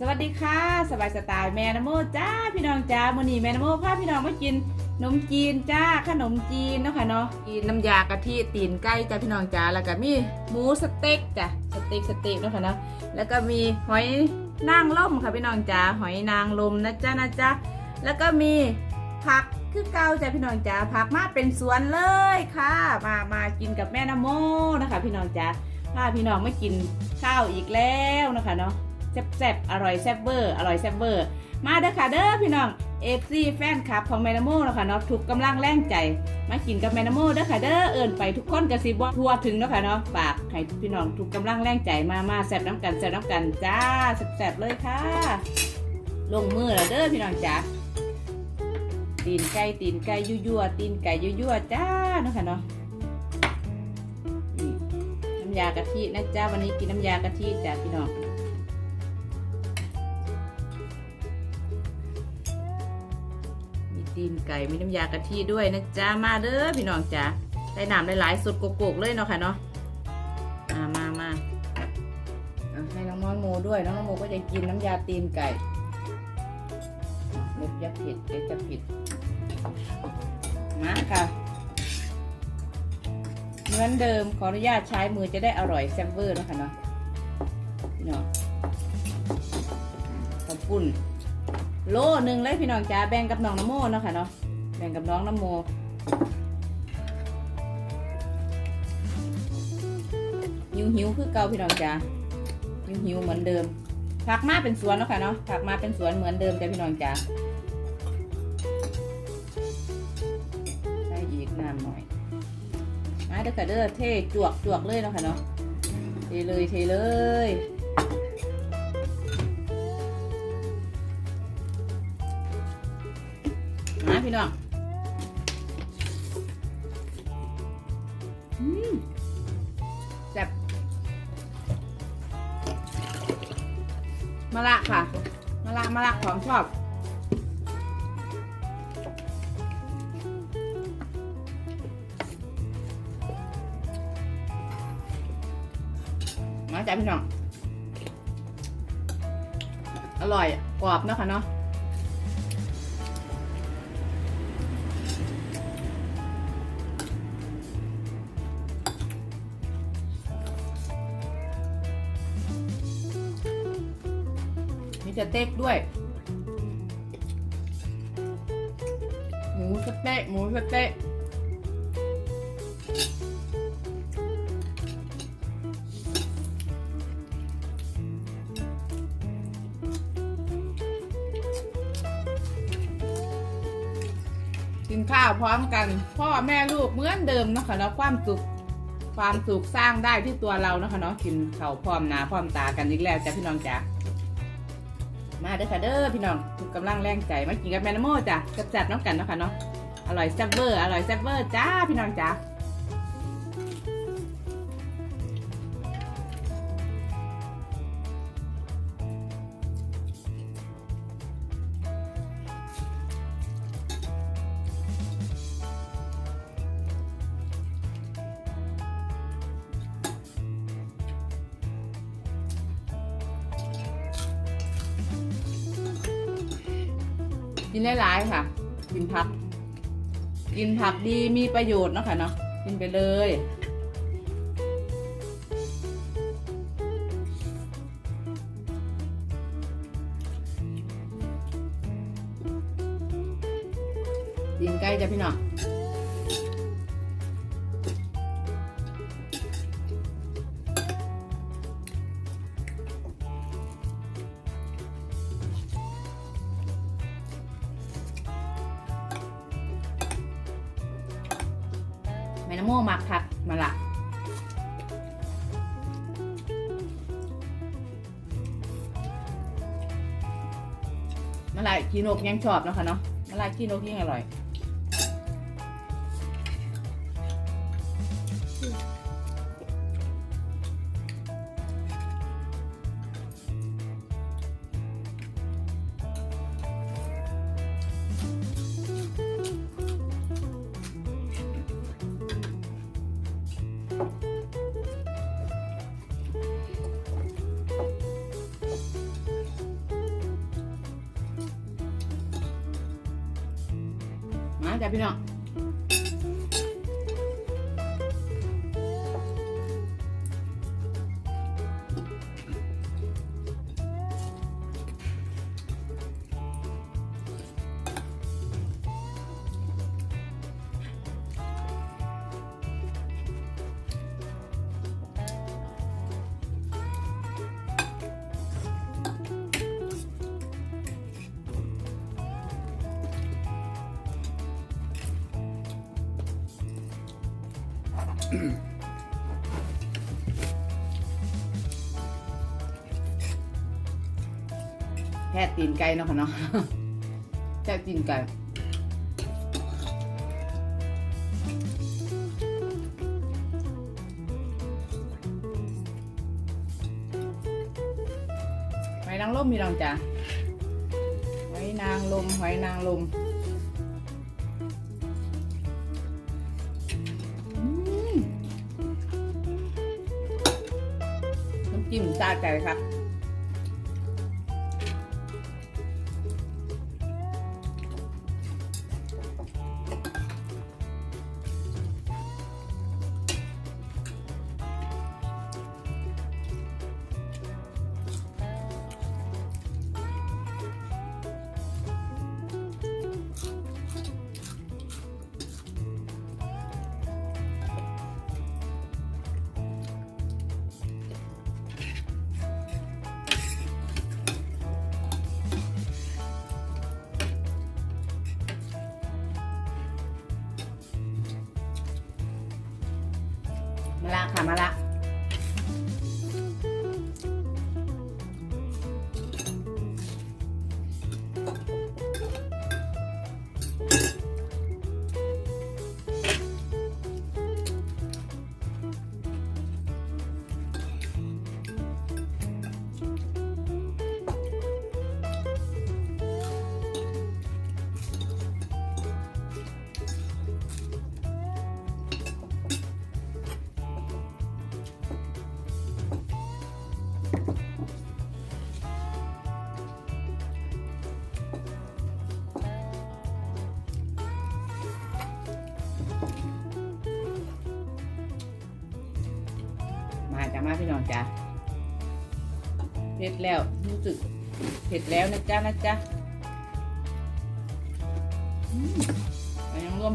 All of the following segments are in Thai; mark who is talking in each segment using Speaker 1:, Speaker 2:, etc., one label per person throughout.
Speaker 1: สวัสดีค่ะ สบายสไตล์แม่นโมจ้าพี่น้องจ้ามื้อนี้แม่นโมพาพี่น้องมากินขนมจีนจ้าขนมจีนเนาะค่ะเนาะกินน้ำยากะทิตีนไก่จ้าพี่น้องจ้าแล้วก็มีหมูสเต็กจ้ะสเต็กสเต็กเนาะค่ะเนาะแล้วก็มีหอยนางรมค่ะพี่น้องจ้าหอยนางรมนะจ้านะจ้าแล้วก็มีผักคือเกาจ้ะพี่น้องจ้าผักมาเป็นสวนเลยค่ะ มามากินกับแม่นโมนะคะ พี่น้องจ้าพาพี่น้องมากินข้าวอีกแล้วนะคะเนาะ แซ่บๆอร่อยแซ่บเบอร์อร่อยแซ่บเบอร์มาเด้อค่ะเด้อพี่น้องเอฟซีแฟนคลับของแมนาโมนะคะเนาะทุกกำลังแรงใจ มากินกับแมนาโมเด้อค่ะเด้อเอิญไปทุกคนกระซิบว่าทัวถึงเนาะค่ะเนาะฝากให้พี่น้องทุกกำลังแรงใจมามาแซ่บน้ำกันแซ่บน้ำกันจ้าแซ่บๆเลยค่ะ ลงมือแล้วเด้อพี่น้องจ้าตีนไก่ตีนไก่ยั่วๆตีนไก่ยั่วๆจ้าเนาะค่ะเนาะน้ำยากะทินะจ้าวันนี้กินน้ำยากะทิจ้าพี่น้อง ไก่มีน้ำยากะทิด้วยนะจ๊ะมาเด้อพี่น้องจ้ะใส่น้ำหลายๆสุดโกกๆเลยเนาะค่ะเนาะมามามาให้น้องน้องโมด้วยน้องน้องโมก็จะกินน้ำยาตีนไก่เล็บยักผิดเล็บจะผิดมาค่ะ เหมือนเดิมขออนุญาตใช้มือจะได้อร่อยแซ่บเวอร์นะคะเนาะพี่น้องขอบคุณโลหนึ่งเลยพี่น้องจ๋าแบ่งกับน้องนโมเนาะค่ะเนาะ แบ่งกับน้องน้ำโมหิวหิวคือเก่าพี่น้องจ๋าหิวหิวเหมือนเดิมผักมาเป็นสวนเนาะค่ะเนาะผักมาเป็นสวนเหมือนเดิมจ้ะพี่น้องจ๋าใส่อีกน้ำหน่อยมาเด้อค่ะเด้อเทจวกจวกเลยเนาะค่ะเนาะเทเลยเทเลยมาพี่น้องะละค่ะมะละมะละของชอบมาจ้ะพี่น้อง อร่อยกรอบนะค่ะเนาะ เต็กด้วย หมูสเต๊ะหมูสเต๊ะกินข้าวพร้อมกัน พ่อแม่ลูกเหมือนเดิมนะคะเนาะความสุขความสุขสร้างได้ที่ตัวเรานะคะเนาะกินข้าวพร้อมหนาพร้อมตากันอีกแล้วจ้ะพี่น้องจ้ะ มาเด้อค่ะเด้อพี่น้องทุกกำลังแรงใจมากินกับแมนโมจ้ะจัดน้องกันเนาะค่ะเนาะอร่อยแซ่บเวอร์อร่อยแซ่บเวอร์จ้าพี่น้องจ้า กินได้หลายๆค่ะ กินผัก กินผักดีมีประโยชน์เนาะค่ะเนาะกินไปเลย มักผักมาละมาลายกีนกยังชอบนะคะเนาะมาลายกีนกยิ่งอร่อย จ้ะพี่น้ แค่ตีนไก่เนาะค่ะเนาะแค่ตีนไก่หอยนางรมมีรองจ้ะหอยนางรมหอยนางรมาใจค่ะ มาละ มาจ้ะมาพี่น้องจ้ะเผ็ดแล้วรู้สึกเผ็ดแล้วนะจ๊ะนะจ๊ะอืมไปยังร่วม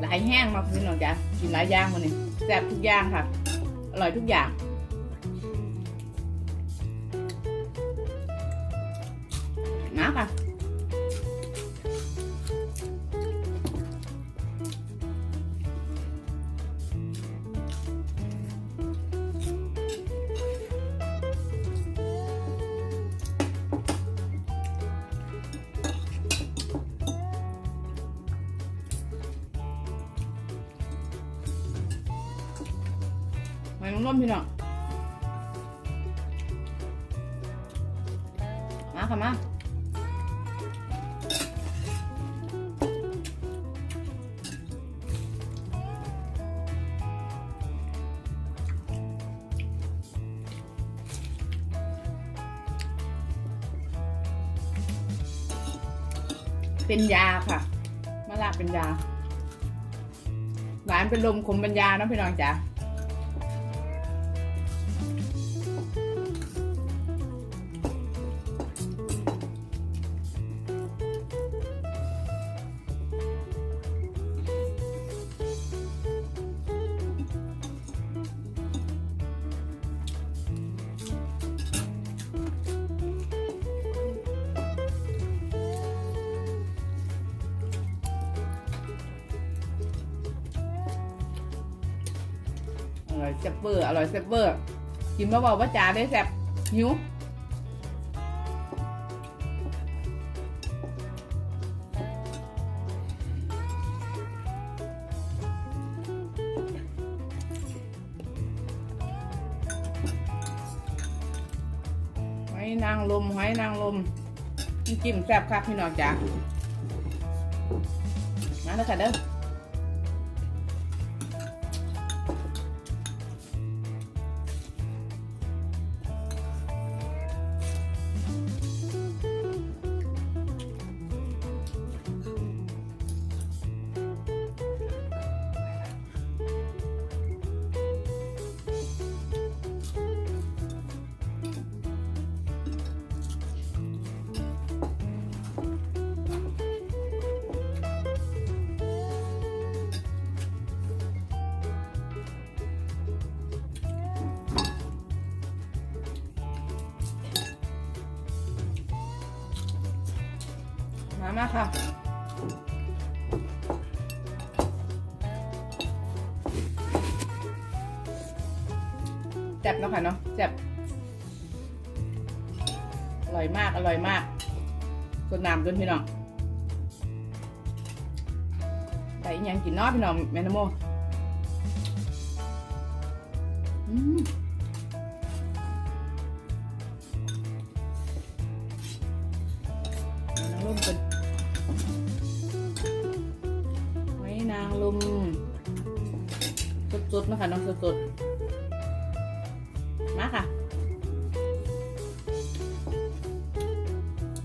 Speaker 1: หลายแห้งมากพี่น้องจ้ะกินหลายอย่างมันนี่แซ่บทุกอย่างค่ะ อร่อยทุกอย่าง มาร่วมพี่น้องมาค่ะมาเป็นยาค่ะมะละเป็นยา หวานเป็นลมขมเป็นยาเนาะพี่น้องจ๋า อร่อยแซ่บเบอร์อร่อยแซ่บเบอร์กินเบาๆว่าจ๋าได้แซ่บหิวหอยนางรมหอยนางรมจิ้มแซ่บครับพี่น้องจ๋ามาแล้วค่ะเด้อ มามาค่ะแซ่บเนาะค่ะเนาะแซ่บอร่อยมาก อร่อยมากสดน้ำด้วยพี่น้องแต่อีกอย่างกินนาะพี่น้องแมนโมอืม คะน้องสดๆมาค่ะ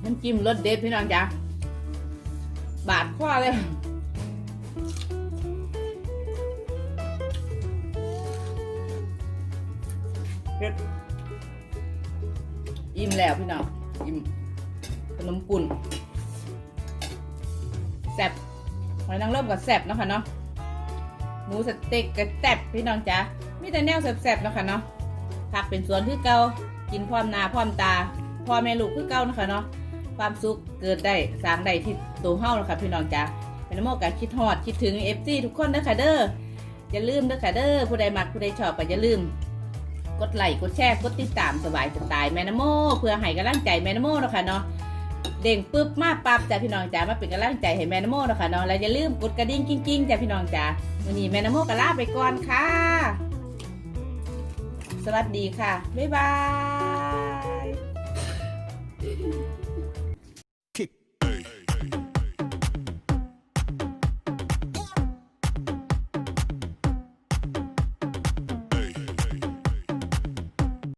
Speaker 1: น้ำจิ้มรสเด็ดพี่น้องจ้ะบาดข้อเลยเผ็ดอิ่มแล้วพี่น้องอิ่มขนมปุ่นแซ่บหอยนางรมกับแซ่บเนาะค่ะเนาะห มูสเต็กกับแซ่บพี่น้องจ้ะมีแต่แนวแซ่บๆนะค่ะเนาะผักเป็นสวนคือเก่ากินพร้อมนาพร้อมตาพ่อแม่ลูกคือเก่านะค่ะเนาะความสุขเกิดได้สร้างได้ที่ตัวเฮ้าเนาะค่ะพี่น้องจ้ะเป็นโมกะคิดฮอดคิดถึงเอฟซีทุกคนเด้อค่ะเด้ออย่าลืมเด้อค่ะเด้อผู้ใดมักผู้ใดชอบก็อย่าลืม กดไลค์กดแชร์กดติดตามสบายสไตล์แมนโม เพื่อให้กำลังใจแมนโมเนาะค่ะเนาะ เด้งปึ๊บมาปั๊บจ้ะพี่น้องจ๋ามาเป็นกำลังใจให้แมนโมเนะคะเนาะแล้วอย่าลืมกดกระดิ่งกิ้งๆจ้ะพี่น้องจ๋าวันนี้แมนโมก็ลาไปก่อนค่ะ สวัสดีค่ะ บ๊ายบาย